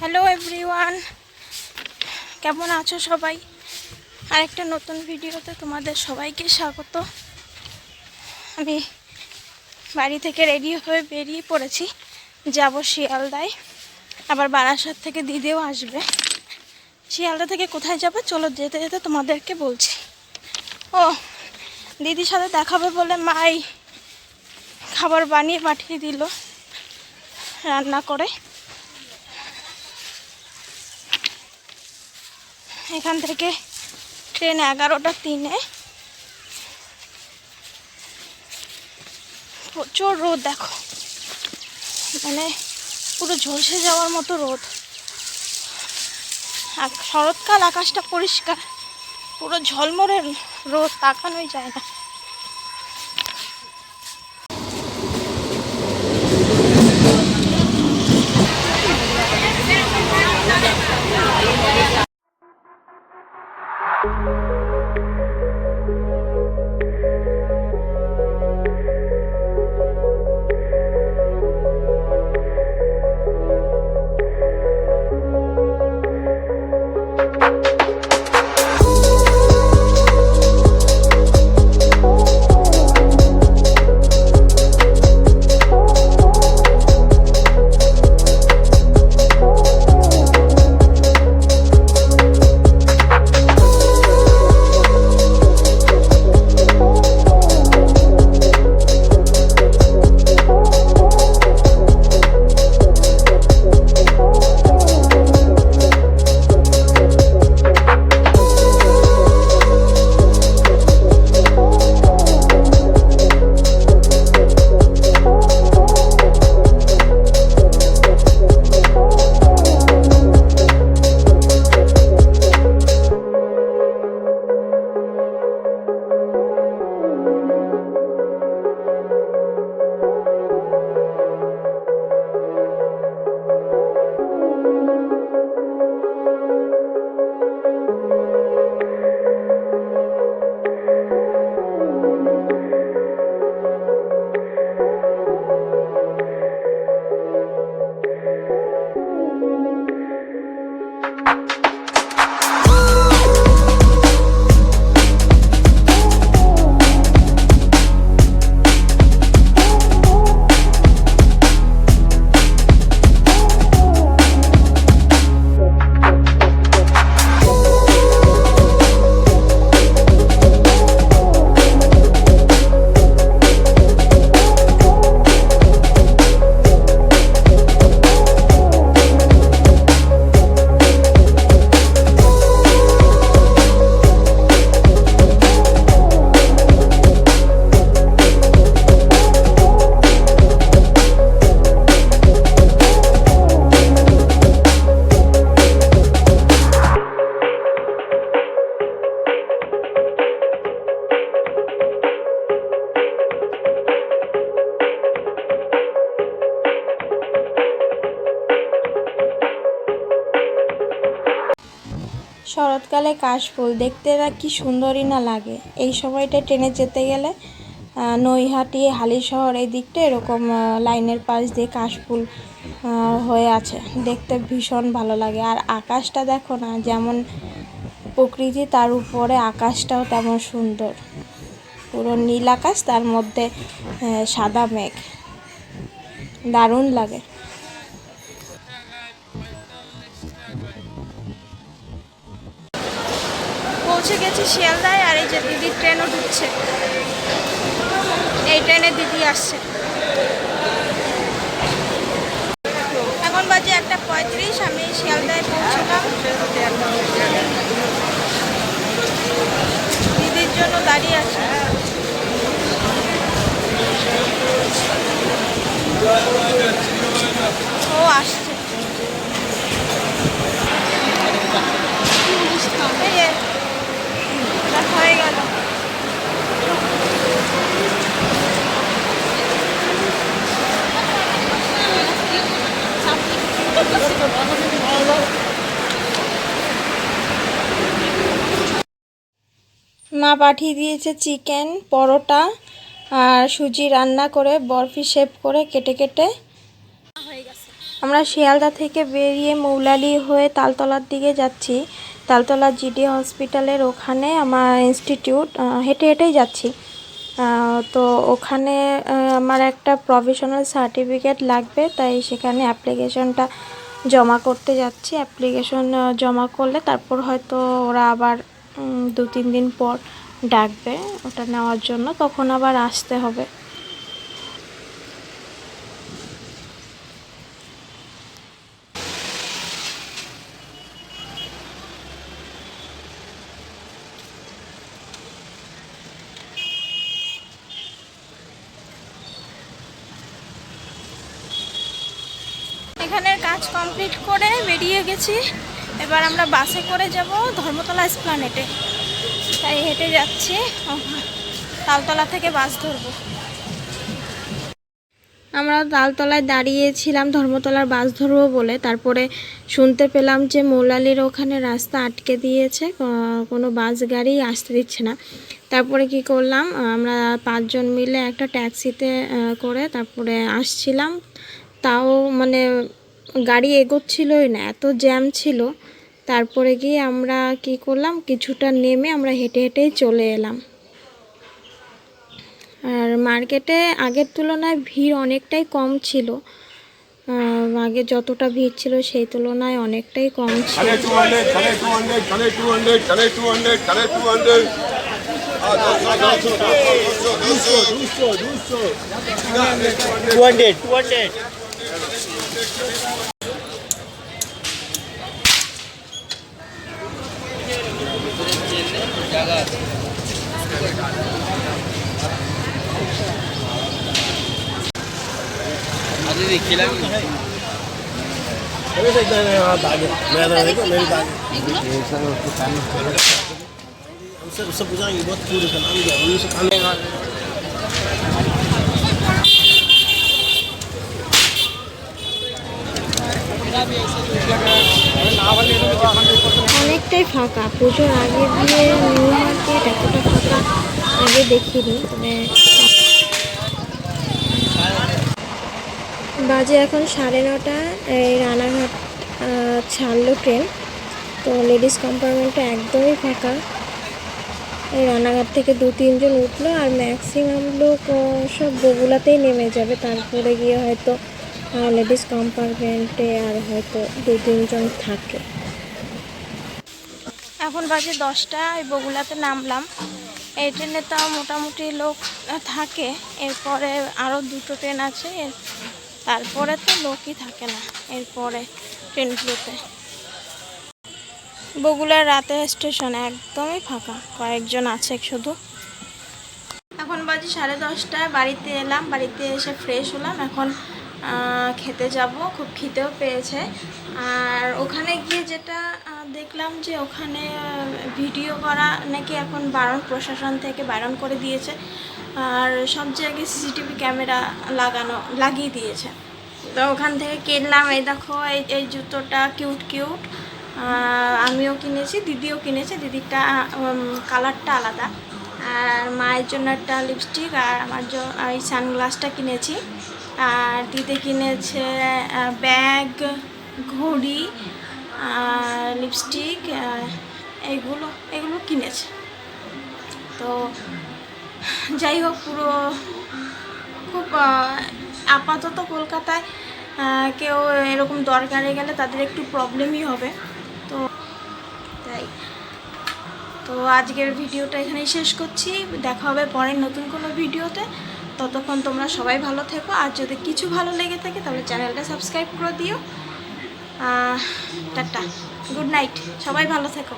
Hello everyone কেমন আছো সবাই? আরেকটা নতুন ভিডিওতে তোমাদের সবাইকে স্বাগত। আমি বাড়ি থেকে রেডি হয়ে বেরিয়ে পড়েছি। যাব শিয়ালদায়। আবার বারাসাত থেকে দিদিও আসবে। শিয়ালদা থেকে কোথায় যাবে? চলো যেতে যেতে তোমাদেরকে বলছি। ও, দিদির সাথে দেখাবে বলে মাই খাবার বানিয়ে পাঠিয়ে দিল রান্না করে। এখান থেকে ট্রেন এগারোটা তিনে। প্রচুর রোদ দেখো। মানে পুরো ঝলসে যাওয়ার মতো রোদ। আর শরৎকাল আকাশটা পরিষ্কার। পুরো ঝলমরে রোদ, তাকানোই যায় না। শরৎকালে কাশফুল, দেখতে কি সুন্দরই না লাগে। এই সময়টা ট্রেনে যেতে গেলে নৈহাটি, হালিশহর এই দিকটা এরকম লাইনের পাশ দিয়ে কাশফুল হয়ে আছে। দেখতে ভীষণ ভালো লাগে। আর আকাশটা দেখো না, যেমন প্রকৃতি, তার উপরে আকাশটাও তেমন সুন্দর। পুরো নীল আকাশ, তার মধ্যে সাদা মেঘ। দারুণ লাগে। পৌঁছে গেছি শিয়ালদায় আর এই যে দিদির ট্রেনও ঢুকছে। এই ট্রেনে দিদি আসছে। এখন বাজে একটা পঁয়ত্রিশ, আমি শিয়ালদায় পৌঁছলাম। দিদির জন্য দাঁড়িয়ে আছি। ও আসছে। এই যে, দেখা হয়ে গেল মা পাঠিয়ে দিয়েছে চিকেন, পরোটা আর সুজি রান্না করে, বরফি শেপ করে কেটে কেটে। আমরা শিয়ালদা থেকে বেরিয়ে মৌলালি হয়ে তালতলার দিকে যাচ্ছি। তালতলা জিডি হসপিটালের ওখানে আমার ইনস্টিটিউট হেঁটে হেঁটেই যাচ্ছি। তো ওখানে আমার একটা প্রফেশনাল সার্টিফিকেট লাগবে, তাই সেখানে অ্যাপ্লিকেশনটা জমা করতে যাচ্ছি। অ্যাপ্লিকেশন জমা করলে তারপর হয়তো ওরা আবার দু তিন দিন পর ডাকবে ওটা নেওয়ার জন্য, তখন আবার আসতে হবে। এখানের কাজ কমপ্লিট করে বেরিয়ে গেছি। এবার আমরা বাসে করে যাব ধর্মতলা এসপ্লানেটে তাই হেঁটে যাচ্ছি। তালতলা থেকে বাস ধরবো। আমরা তালতলায় দাঁড়িয়েছিলাম, ধর্মতলার বাস ধরবো বলে। তারপরে শুনতে পেলাম যে মৌলালির ওখানে রাস্তা আটকে দিয়েছে কোনো বাস গাড়ি আসতে দিচ্ছে না। তারপরে কি করলাম, আমরা পাঁচজন মিলে একটা ট্যাক্সিতে করে তারপরে আসছিলাম। তাও মানে গাড়ি এগোচ্ছিলই না এত জ্যাম ছিল। তারপরে গিয়ে আমরা কি করলাম কিছুটা নেমে আমরা হেঁটে হেঁটেই চলে এলাম। আর মার্কেটে আগের তুলনায় ভিড় অনেকটাই কম ছিল। আগে যতটা ভিড় ছিল সেই তুলনায় অনেকটাই কম ছিল। अभी मैं दागे देखो, मेरी उससे उससे पूछा ये बहुत पूरे तो नाम दिया उन्हीं से काम অনেকটাই ফাঁকা। পুজোর আগে দিয়ে নিউ মার্কেট এতটা ফাঁকা, আগে দেখিনি, তবে বাজে এখন সাড়ে নটা, এই রানাঘাট ছাড়লো ট্রেন। তো লেডিস কম্পার্টমেন্টটা একদমই ফাঁকা। এই রানাঘাট থেকে দু, তিনজন উঠল আর ম্যাক্সিমাম লোক সব বগুলাতেই নেমে যাবে। তারপরে গিয়ে হয়তো লেডিস কম্পার্টমেন্টে আর হয়তো দু তিনজন থাকে। এখন বাজে দশটা, এই বগুলাতে নামলাম। এই ট্রেনে তো মোটামুটি লোক থাকে, এরপরে আরও দুটো ট্রেন আছে তারপরে তো লোকই থাকে না, এরপরে ট্রেনগুলোতে। বগুলার রাতে স্টেশন একদমই ফাঁকা, কয়েকজন আছে শুধু। এখন বাজে সাড়ে দশটায় বাড়িতে এলাম, বাড়িতে এসে ফ্রেশ হলাম, এখন খেতে যাব, খুব খিদেও পেয়েছে। আর ওখানে গিয়ে যেটা দেখলাম যে ওখানে ভিডিও করা নাকি এখন বারণ প্রশাসন থেকে বারণ করে দিয়েছে। আর সব জায়গায় সিসিটিভি ক্যামেরা লাগানো, লাগিয়ে দিয়েছে। তো ওখান থেকে কিনলাম, এই দেখো, এই এই জুতোটা কিউট কিউট। আমিও কিনেছি, দিদিও কিনেছে। দিদিরটা কালারটা আলাদা। আর মায়ের জন্য একটা লিপস্টিক আর আমার এই সানগ্লাসটা কিনেছি। দিদি কিনেছে ব্যাগ, ঘড়ি আর লিপস্টিক এগুলো এগুলো কিনেছে। তো যাই হোক, পুরো খুব আপাতত কলকাতায় কেউ এরকম দরকারে গেলে তাদের একটু প্রবলেমই হবে। তো তাই। তো আজকের ভিডিওটা এখানেই শেষ করছি। দেখা হবে পরের নতুন কোনো ভিডিওতে। ততক্ষণ তোমরা সবাই ভালো থেকো। আর যদি কিছু ভালো লেগে থাকে, তাহলে চ্যানেলটা সাবস্ক্রাইব করে দিও। টাটা। Good night. সবাই ভালো থেকো।